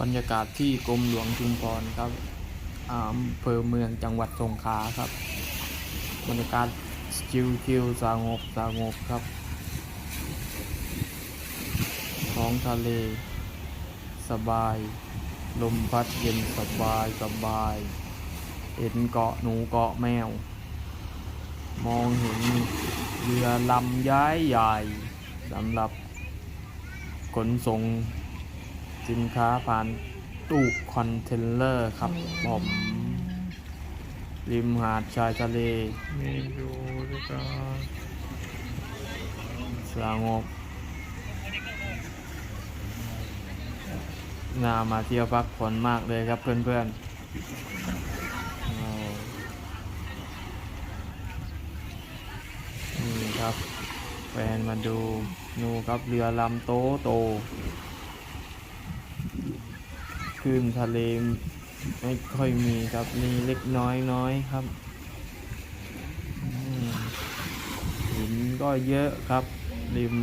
บรรยากาศที่กรมหลวงชุมพรครับอำเภอเมืองจังหวัดสงขลาครับ บรรยากาศชิวๆสงบสงบครับ ท้องทะเล สบาย ลมพัดเย็นสบายสบาย เห็นเกาะหนูเกาะแมว มองเห็นเรือลำย้ายใหญ่สำหรับขนส่ง สินค้าผ่านตู้คอนเทนเนอร์ครับผมริมหาดชายทะเลมีอยู่ด้วยกันสงบน่ามาเที่ยวพักผ่อนมากเลยครับเพื่อนๆโอ้นี่ครับแฟนมาดูนูครับเรือลำโตโตค ลื่นทะเลไม่ค่อยมีครับมีเล็กน้อยน้อยครับหินก็เยอะครับริม